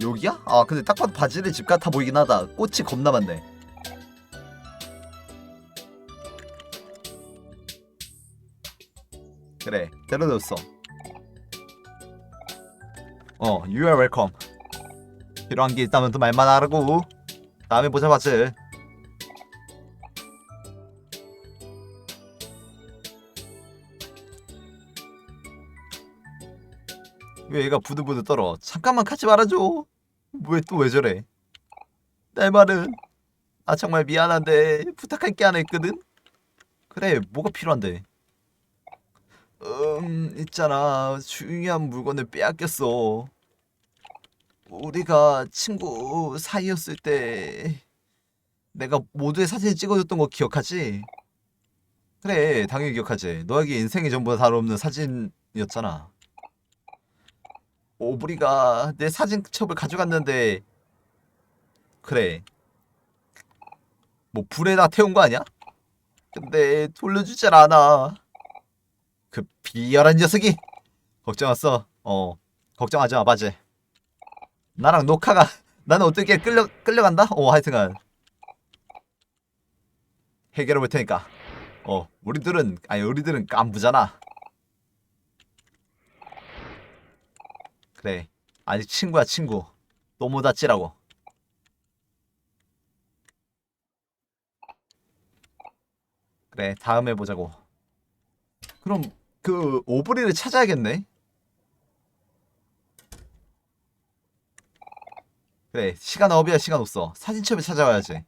여기야? 아 근데 딱 봐도 바질의 집 같아 보이긴 하다. 꽃이 겁나 많네. 그래 데려줬어. 어 you are welcome. 필요한 게 있다면 또 말만 하라고. 다음에 보자 바질 왜 얘가 부들부들 떨어? 잠깐만 가지 말아줘. 왜 또 왜 저래? 내 말은 아 정말 미안한데 부탁할 게 하나 있거든? 그래 뭐가 필요한데? 음 있잖아. 중요한 물건을 빼앗겼어. 우리가 친구 사이였을 때 내가 모두의 사진을 찍어줬던 거 기억하지? 그래 당연히 기억하지. 너에게 인생의 전부 다 다름없는 사진이었잖아 오브리가 내 사진첩을 가져갔는데 그래. 뭐 불에다 태운 거 아니야? 근데 돌려주질 않아. 그 비열한 녀석이. 걱정 왔어. 어 걱정하지 마 바지. 나랑 녹화가 나는 어떻게 끌려 끌려간다? 어 하여튼간. 해결해 볼 테니까. 어 우리들은 아니 우리들은 깐부잖아 그래. 아직 친구야 친구. 또모다치라고? 그래 다음에 보자고. 그럼 그 오브리를 찾아야겠네? 그래 시간 업이야 시간 없어. 사진첩을 찾아와야지.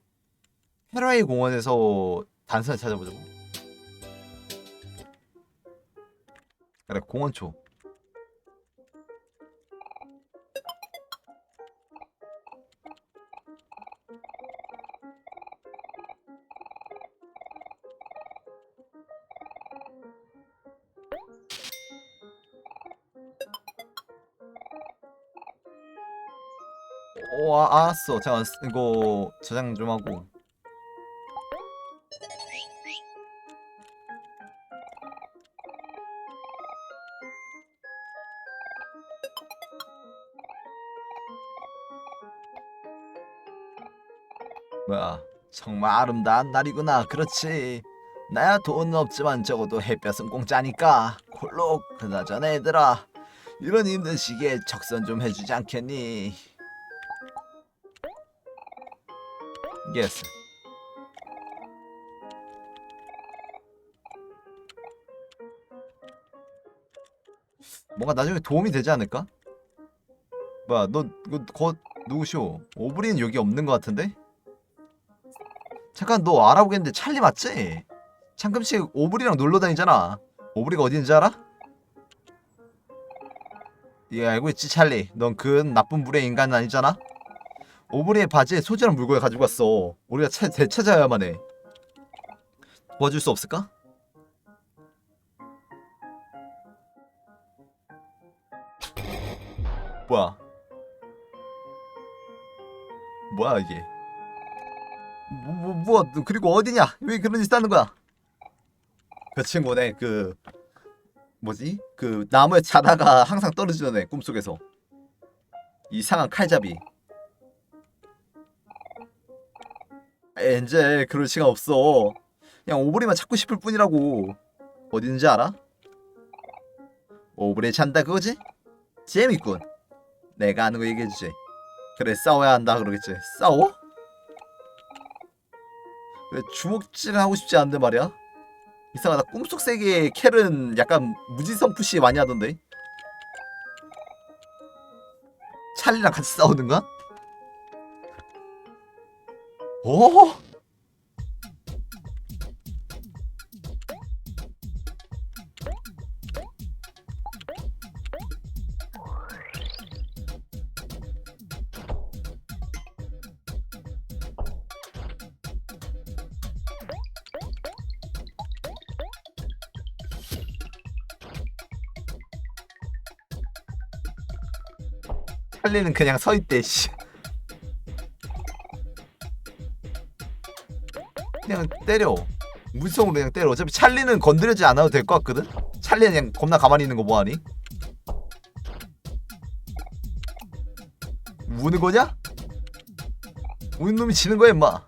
헤라이 공원에서 단선을 찾아보자고. 그래 공원초 알았어. 잠깐 이거 저장 좀 하고. 뭐야? 정말 아름다운 날이구나. 그렇지. 나야 돈은 없지만 적어도 햇볕은 공짜니까. 콜록 그나저나 얘들아. 이런 힘든 시기에 적선 좀 해주지 않겠니? 예스. 뭔가 나중에 도움이 되지 않을까? 뭐야, 너, 너, 거, 누구쇼? 오브리는 여기 없는 것 같은데? 잠깐, 너 알아보겠는데 찰리 맞지? 잠깐씩 오브리랑 놀러 다니잖아. 오브리가 있는지 알아? 예, 알고 있지, 찰리. 넌 그 나쁜 불의 인간은 아니잖아? 오브리의 바지에 소중한 물건을 가지고 왔어. 우리가 차, 되찾아야만 해. 도와줄 수 없을까? 뭐야? 뭐야 이게? 뭐, 뭐, 뭐, 너 그리고 어디냐? 왜 그런 짓 하는 거야? 그 친구네, 그, 뭐지? 그, 나무에 자다가 항상 떨어지는 애, 꿈속에서. 이상한 칼잡이. 엔젤 그럴 시간 없어 그냥 오브리만 찾고 싶을 뿐이라고 어디 있는지 알아? 오브리 잔다 그거지? 재밌군 내가 아는 거 얘기해주지 그래 싸워야 한다 그러겠지 싸워? 왜 주먹질을 하고 싶지 않은데 말이야? 이상하다 꿈속 세계의 켈은 약간 무지성 푸시 많이 하던데 찰리랑 같이 싸우는가? 오? 찰리는 그냥 서 있대 씨. 그냥 때려. 무지성으로 그냥 때려. 어차피 찰리는 건드리지 않아도 될 것 같거든? 찰리는 그냥 겁나 가만히 있는 거 뭐하니? 우는 거냐? 우는 놈이 지는 거야 임마.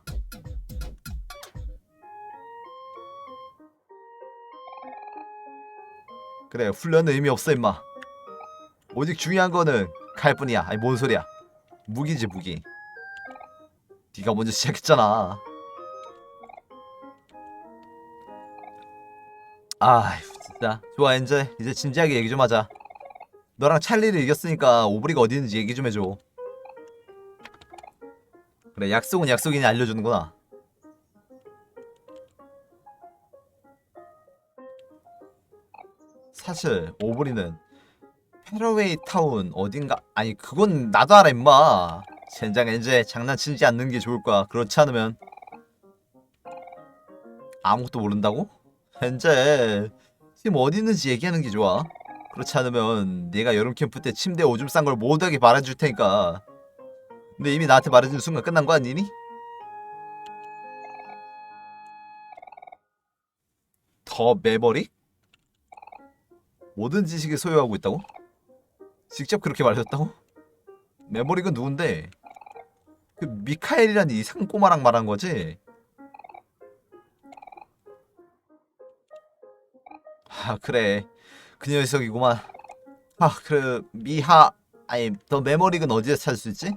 그래 훈련은 의미 없어 임마. 오직 중요한 거는 칼 뿐이야. 아니 뭔 소리야? 무기지 무기. 네가 먼저 시작했잖아 아 진짜. 좋아 이제 이제 진지하게 얘기 좀 하자. 너랑 찰리를 이겼으니까 오브리가 어디 있는지 얘기 좀 해줘. 그래 약속은 약속이니 알려주는구나. 사실 오브리는 페러웨이 타운 어딘가 아니 그건 나도 알아 임마. 젠장 이제 장난치지 않는 게 좋을 거야. 그렇지 않으면. 아무것도 모른다고? 현재 지금 어디 있는지 얘기하는 게 좋아 그렇지 않으면 내가 여름 캠프 때 침대에 오줌 싼걸 모두에게 말해줄 테니까 근데 이미 나한테 말해준 순간 끝난 거 아니니? 더 메모리? 모든 지식을 소유하고 있다고? 직접 그렇게 말해줬다고? 메모릭은 누군데? 그 미카엘이란 이 상 꼬마랑 말한 거지? 아 그래 그 녀석이구만 아 그래 미하 아니 너 메모릭은 어디서 찾을 수 있지?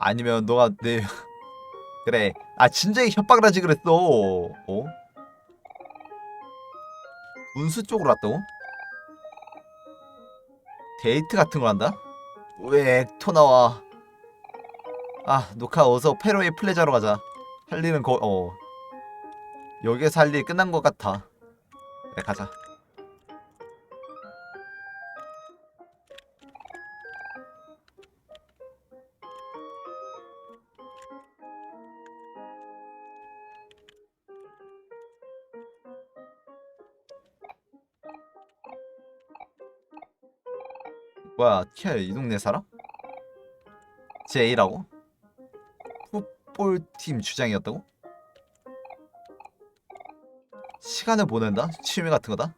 아니면 너가 내 그래 아 진작에 협박을 하지 그랬어 어? 운수 쪽으로 왔다고? 데이트 같은 걸 한다? 왜 액토 나와 아 녹화 어서 페로의 플레자로 가자 할 일은 거.. 어 할 일이 끝난 것 같아 그래 가자 뭐야 티아 이 동네 살아? 제이라고? 풋볼팀 주장이었다고? 시간을 보낸다? 취미 같은 거다?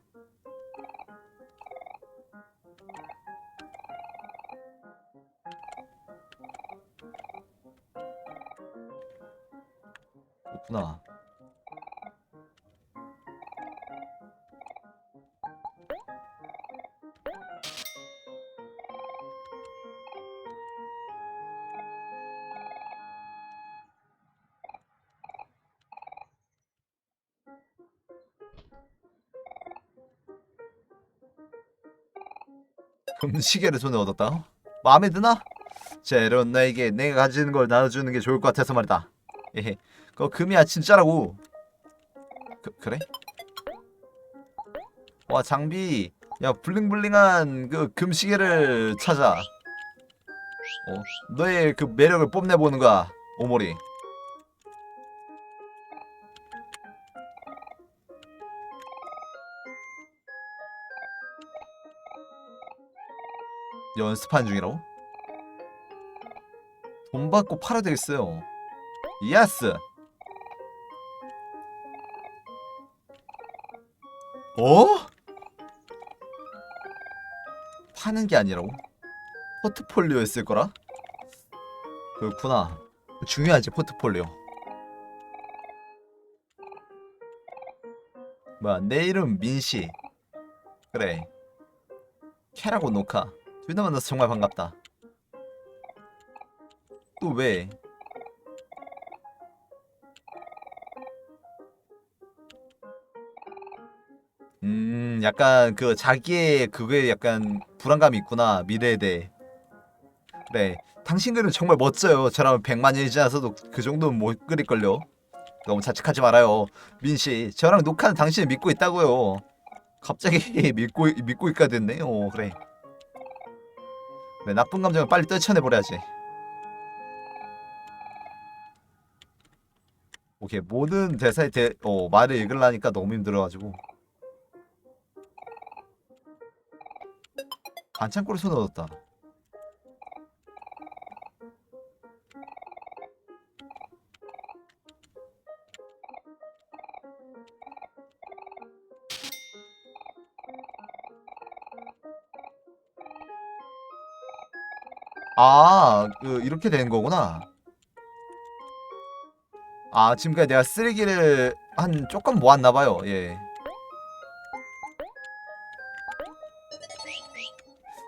시계를 손에 얻었다. 마음에 드나? 제론 나에게 내가 가지는 걸 나눠주는 게 좋을 것 같아서 말이다. 에헤, 그거 금이야 진짜라고. 그, 그래? 와 장비, 야 블링블링한 그 금시계를 찾아. 어, 너의 그 매력을 뽐내보는 거야, 오모리. 연습하는 중이라고? 돈 받고 팔아야 되겠어요. 예스. 어? 파는 게 아니라고? 포트폴리오였을 거라? 그렇구나. 중요하지 포트폴리오. 뭐야 내 이름 민씨. 그래. 캐라고 노카. 둘 다 만나서 정말 반갑다. 또 왜? 음, 약간 그 자기의 그거에 약간 불안감이 있구나 미래에 대해. 그래, 당신 그림 정말 멋져요. 저라면 100만 년이 지나서도 그 정도는 못 그릴걸요. 너무 자책하지 말아요, 민 씨. 저랑 녹화는 당신을 믿고 있다고요. 갑자기 믿고 믿고 있까 됐네. 어, 그래. 네, 나쁜 감정을 빨리 떨쳐내버려야지. 오케이 모든 대사의 대, 어, 말을 읽으려니까 너무 힘들어가지고 반창고를 손에 얻었다. 아, 그 이렇게 되는 거구나. 아, 지금까지 내가 쓰레기를 한 조금 모았나 봐요. 예.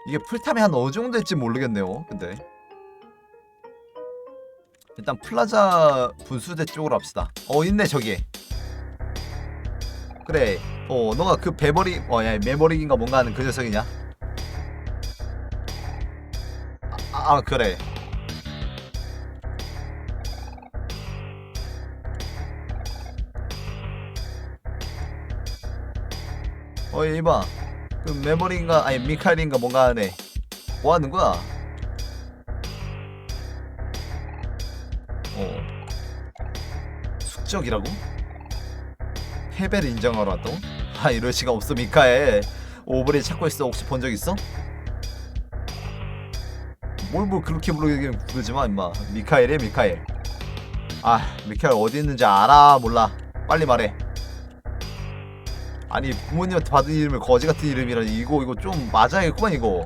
이게 풀타임이 한 어느 정도 될지 모르겠네요. 근데 일단 플라자 분수대 쪽으로 합시다. 어 있네 저기. 그래. 어 너가 그 배버리 어야 메모릭인가 뭔가 하는 그 녀석이냐? 아, 아 그래. 어 이봐. 그 메모리인가 아니 미카엘인가 뭔가 하네. 뭐 하는 거야? 어. 숙적이라고? 패배를 인정하러 왔다고? 아 이럴 시간 없어 미카엘. 오버리 찾고 있어 혹시 본 적 있어? 뭘뭐 그렇게 부르긴 부르지마 임마. 미카엘이야 미카엘. 아 미카엘 어디 있는지 알아 몰라. 빨리 말해. 아니 부모님한테 받은 이름을 거지 같은 이름이라니 이거 이거 좀 맞아야겠구만 이거.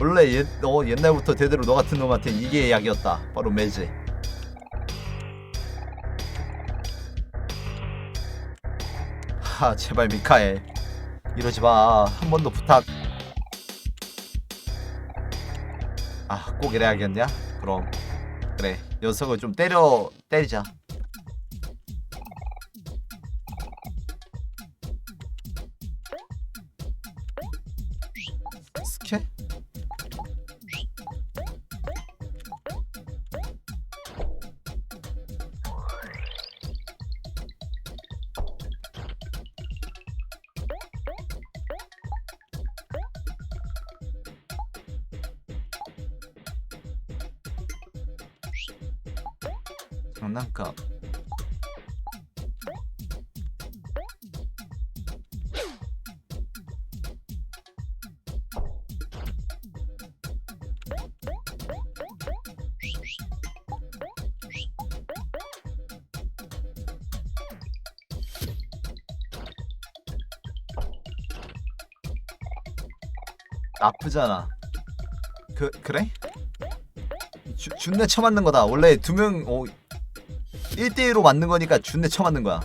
원래 옛, 어, 옛날부터 대대로 너 같은 놈한테 이게 약이었다. 바로 매즈 하 제발 미카엘. 이러지 마한 번 더 부탁 아 꼭 이래야겠냐? 그럼. 그래 녀석을 좀 때려 때리자 나쁘잖아 그 그래? 주, 준내 쳐맞는 거다 원래 두명 어, 1대1로 맞는 거니까 준내 쳐맞는 거야.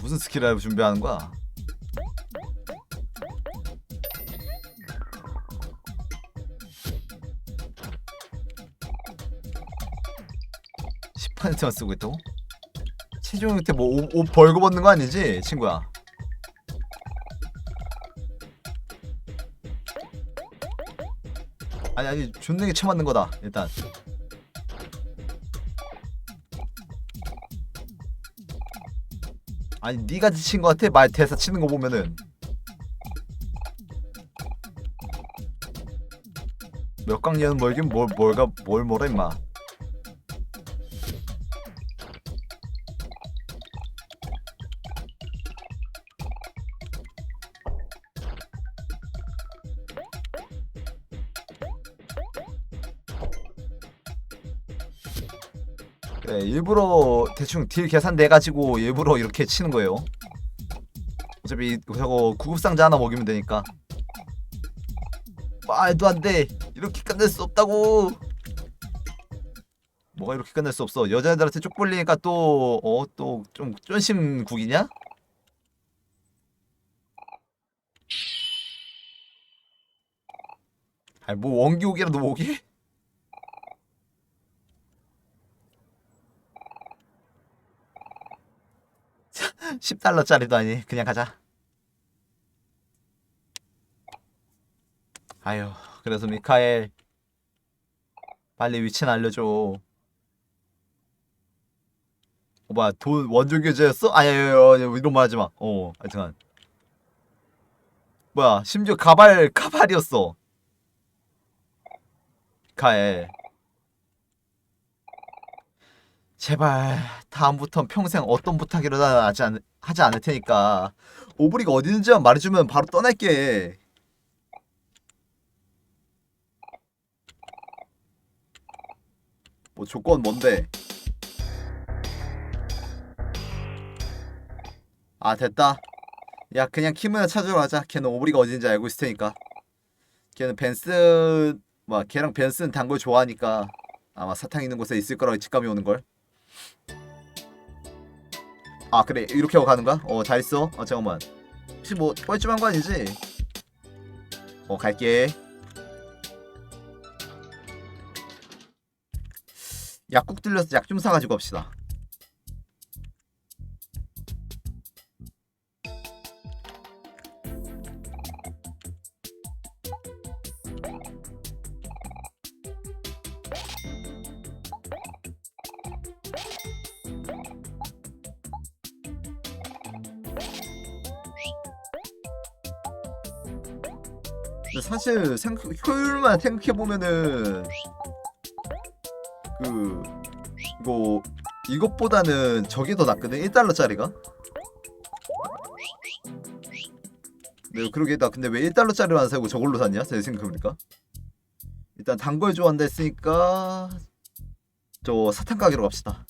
무슨 스킬을 준비하는 거야? (10%만) 쓰고 있다고? 체중 밑에 뭐옷 옷 벌고 벗는 거 아니지 친구야? 아니 아니 존내게 쳐맞는 거다 일단. 아니 니가 지친 거 같아? 말 대사 치는 거 보면은. 몇 강년은 멀긴 뭘 뭘가 뭘 뭐라 임마 일부러 대충 딜 계산돼 가지고 일부러 이렇게 치는 거예요. 어차피 저거 구급상자 하나 먹이면 되니까. 말도 안 돼. 이렇게 끝낼 수 없다고. 뭐가 이렇게 끝낼 수 없어? 여자애들한테 쪽 벌리니까 또 어 또 좀 쫀심 국이냐? 아니 뭐 원기옥이라도 뭐기? 10달러짜리도 아니 그냥 가자. 아유 그래서 미카엘 빨리 위치는 알려줘. 어, 뭐야 돈 원조 교제였어? 아니 아니 이런 말 하지마. 어 하여튼간. 뭐야 심지어 가발 가발이었어. 미카엘 제발 다음부턴 평생 어떤 부탁이라도 하지, 않, 하지 않을 테니까. 오브리가 어디 있는지만 말해주면 바로 떠날게. 뭐 조건 뭔데? 아 됐다. 야 그냥 키문을 찾으러 가자. 걔는 오브리가 어딘지 알고 있을 테니까. 걔는 벤스 뭐 걔랑 벤스는 단걸 좋아하니까 아마 사탕 있는 곳에 있을 거라고 직감이 오는 걸 아 그래. 이렇게 하고 가는 거야? 어 잘했어. 어 잠깐만. 혹시 뭐 뻘쭘한 거 아니지? 어 갈게. 약국 들려서 약 좀 사가지고 갑시다 근데 사실 생각, 효율만 생각해 보면은 그 이거 이것보다는 저게 더 낫거든 1달러짜리가. 네 그러게 나 근데 왜 1달러짜리를 안 사고 저걸로 샀냐? 제 생각해보니까 일단 단 걸 좋아한다 했으니까 저 사탕 가게로 갑시다.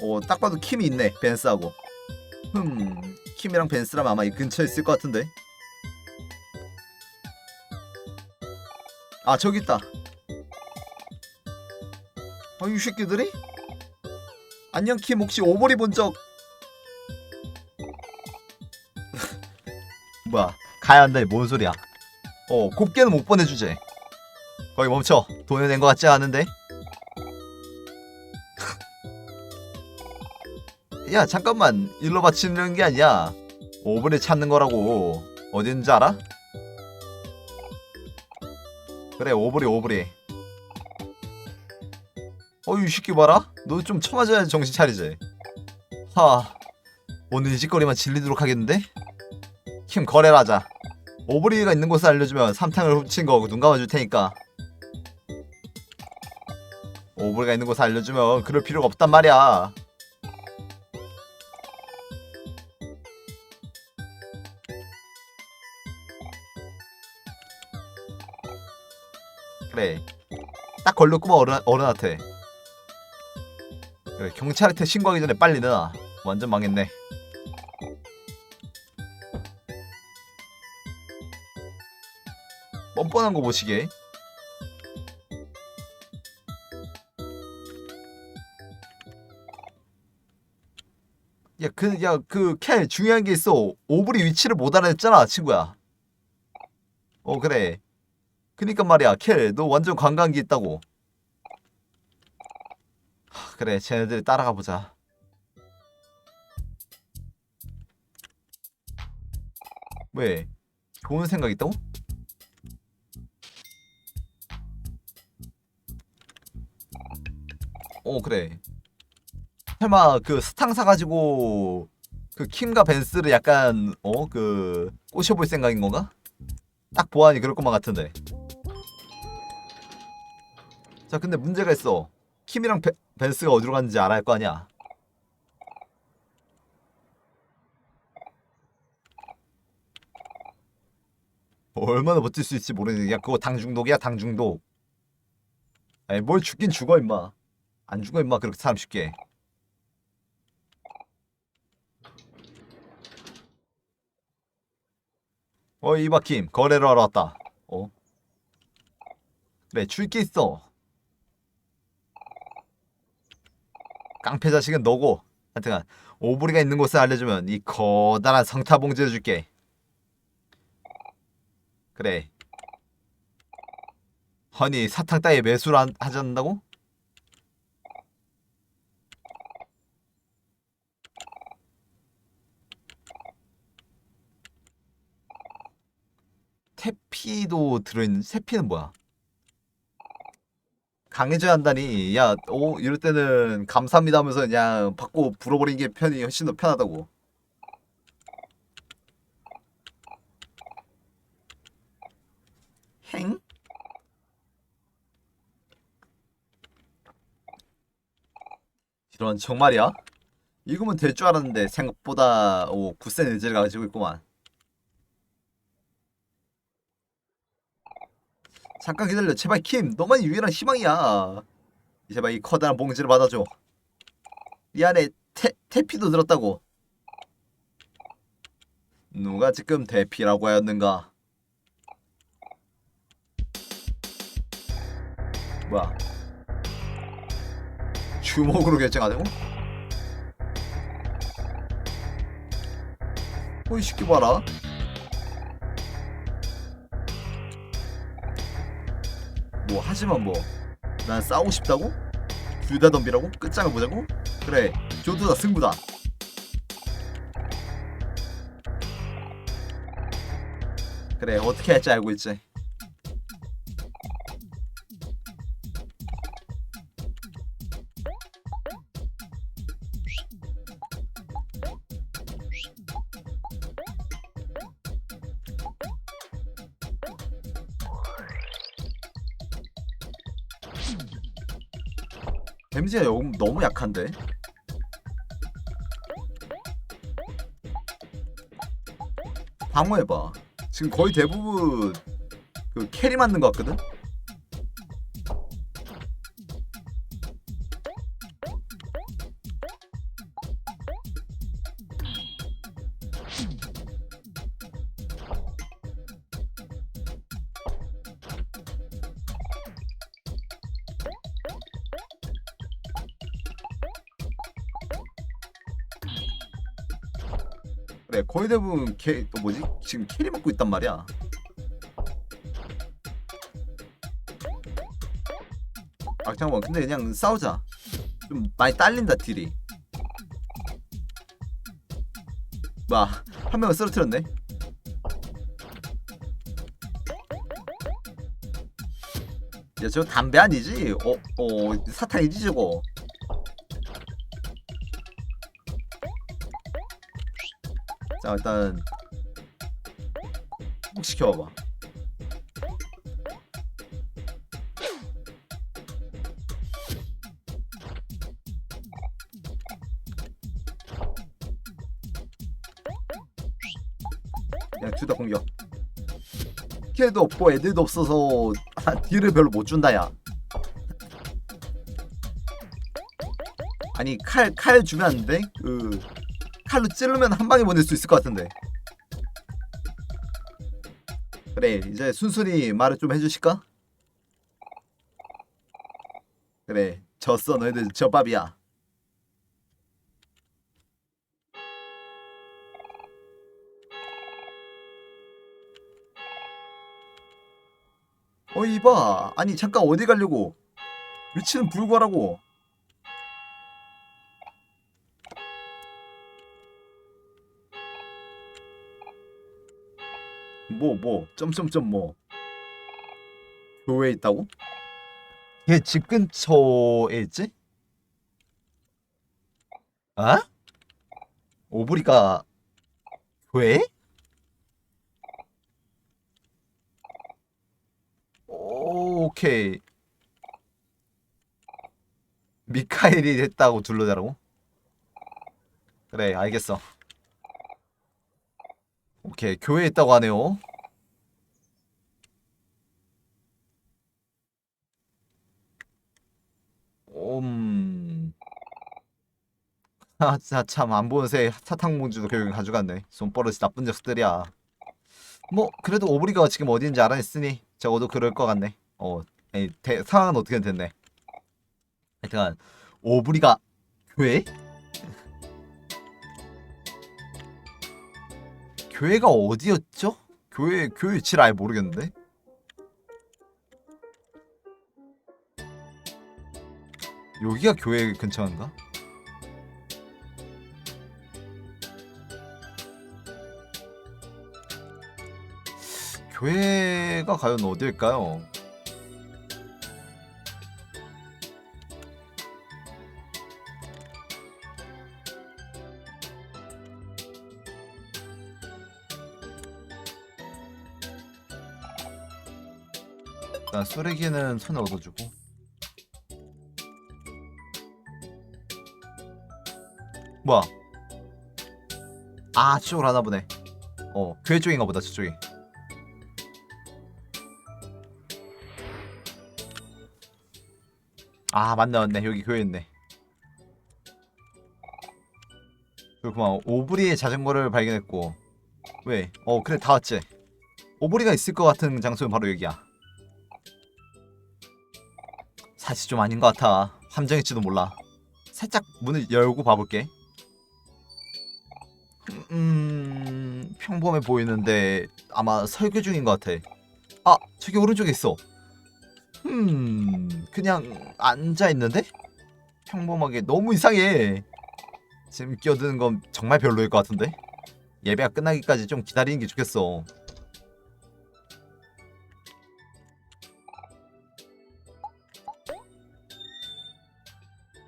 어 딱 봐도 킴이 있네 벤스하고. 흠, 킴이랑 벤스라면 아마 이 근처에 있을 것 같은데. 아 저기 있다. 아이 새끼들이? 안녕 킴 혹시 오버리 본 적? 뭐야 가야 한다니 뭔 소리야? 어 곱게는 못 보내주지. 거기 멈춰. 돈을 낸 것 같지 않은데? 야 잠깐만. 일로 바치는 게 아니야. 오브리 찾는 거라고. 어딘지 알아? 그래 오브리 오브리. 어이 새끼 봐라. 너 좀 쳐맞아야지 정신 차리지. 하 오늘 이 짓거리만 질리도록 하겠는데? 힘 거래를 하자. 오브리가 있는 곳을 알려주면 삼탕을 훔친 거 눈 감아줄 테니까. 오브리가 있는 곳을 알려주면 그럴 필요가 없단 말이야 그래 딱 걸렸구만 어른, 어른한테. 그래 경찰한테 신고하기 전에 빨리 내놔 완전 망했네. 뻔뻔한 거 보시게. 야 그 야그캘 중요한 게 있어. 오브리 위치를 못 알아냈잖아 친구야. 어 그래 그니까 말이야 켈 너 완전 관광기 있다고. 하, 그래 쟤네들 따라가 보자. 왜? 좋은 생각 있다고? 어 그래. 설마 그 스탕 사가지고 그 킴과 벤스를 약간 어 그 꼬셔볼 생각인 건가? 딱 보아하니 그럴 것만 같은데 자 근데 문제가 있어. 킴이랑 베, 벤스가 어디로 갔는지 알아야 할 거 아니야. 얼마나 버틸 수 있을지 모르는데 야. 그거 당 중독이야 당 중독. 아니 뭘 죽긴 죽어 임마. 안 죽어 임마. 그렇게 사람 쉽게. 어 이바킴. 거래를 하러 왔다. 어? 그래 줄 게 있어 깡패 자식은 너고 하여튼간 오브리가 있는 곳을 알려주면 이 커다란 성타 봉지를 줄게 그래 허니 사탕 따위 매수를 안- 하지 않는다고? 태피도 들어있는 태피는 뭐야? 강해져야 한다니 야 오, 이럴 때는 감사합니다 하면서 그냥 받고 불어버리는 게 편이 훨씬 더 편하다고 행? 이런 정말이야? 읽으면 될 줄 알았는데 생각보다 오 굳센 의지를 가지고 있구만 잠깐 기다려 제발 킴 너만이 유일한 희망이야 제발 이 커다란 봉지를 받아줘 이 안에 태, 태피도 들었다고. 누가 지금 대피라고 하였는가? 뭐야? 주먹으로 결정하자고? 어이 새끼 봐라. 뭐 하지만 뭐 난 싸우고 싶다고? 둘 다 덤비라고? 끝장을 보자고? 그래 조두다 승부다 그래 어떻게 할지 알고 있지 너무 약한데? 방어해봐. 지금 거의 대부분 그 캐리 맞는 것 같거든 그래 거의 대부분 캐 어, 뭐지? 지금 캐리 맞고 있단 말이야. 아 잠깐만. 근데 그냥 싸우자. 좀 많이 딸린다 딜이. 뭐야 한 명을 쓰러뜨렸네. 야 저거 담배 아니지? 어, 어 사탕이지 저거 자 일단 꼭 시켜봐봐. 그냥 둘다 공격. 키도 없고 애들도 없어서 아, 딜을 별로 못 준다 야. 아니 칼 칼 주면 안 돼? 그 칼로 찌르면 한 방에 보낼 수 있을 것 같은데. 그래 이제 순순히 말을 좀 해주실까? 그래 졌어 너희들 젖밥이야. 어이 이봐 아니 잠깐 어디 가려고 위치는 불구하라고 뭐, 뭐, 점점점 뭐. 교회에 있다고? 걔 집 근처에 있지? 아? 오브리가 교회? 오, 오케이. 미카엘이 됐다고 둘러대라고? 그래, 알겠어. 오케이, 교회에 있다고 하네요. 아, 참 안 보는 새 사탕봉주도 결국 가져갔네. 손버릇이 나쁜 녀석들이야. 뭐 그래도 오브리가 지금 어디인지 알아냈으니 적어도 그럴 것 같네. 어, 에이, 대, 상황은 어떻게 됐네. 하여튼 오브리가 교회? 교회가 어디였죠? 교회 교회 위치를 아예 모르겠는데. 여기가 교회 근처인가? 교회가 과연 어딜까요? 일단 쓰레기는 손에 얻어주고 뭐야? 아 저쪽으로 하나 보네. 어 교회 쪽인가 보다 저쪽이. 아 맞네 맞네. 여기 교회 있네. 그렇구만. 오브리의 자전거를 발견했고. 왜? 어 그래 다 왔지. 오브리가 있을 것 같은 장소는 바로 여기야. 사실 좀 아닌 것 같아. 함정일지도 몰라. 살짝 문을 열고 봐볼게. 음 평범해 보이는데 아마 설교 중인 것 같아. 아 저기 오른쪽에 있어. 음 그냥 앉아 있는데? 평범하게. 너무 이상해. 지금 끼어드는 건 정말 별로일 것 같은데? 예배가 끝나기까지 좀 기다리는 게 좋겠어.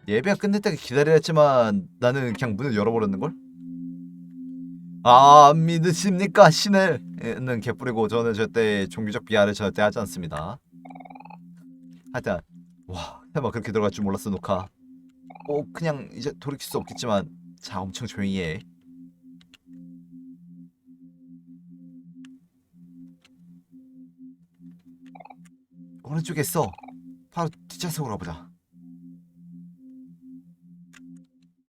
예배가 끝날 때까지 기다려야 했지만 나는 그냥 문을 열어버렸는걸? 아 믿으십니까 신을 는 개뿌리고 저는 절대 종교적 비하를 절대 하지 않습니다. 하여튼 와 설마 그렇게 들어갈 줄 몰랐어 녹화. 어 그냥 이제 돌이킬 수 없겠지만 자 엄청 조용히 해. 오른쪽에 있어. 바로 뒷좌석으로 가보자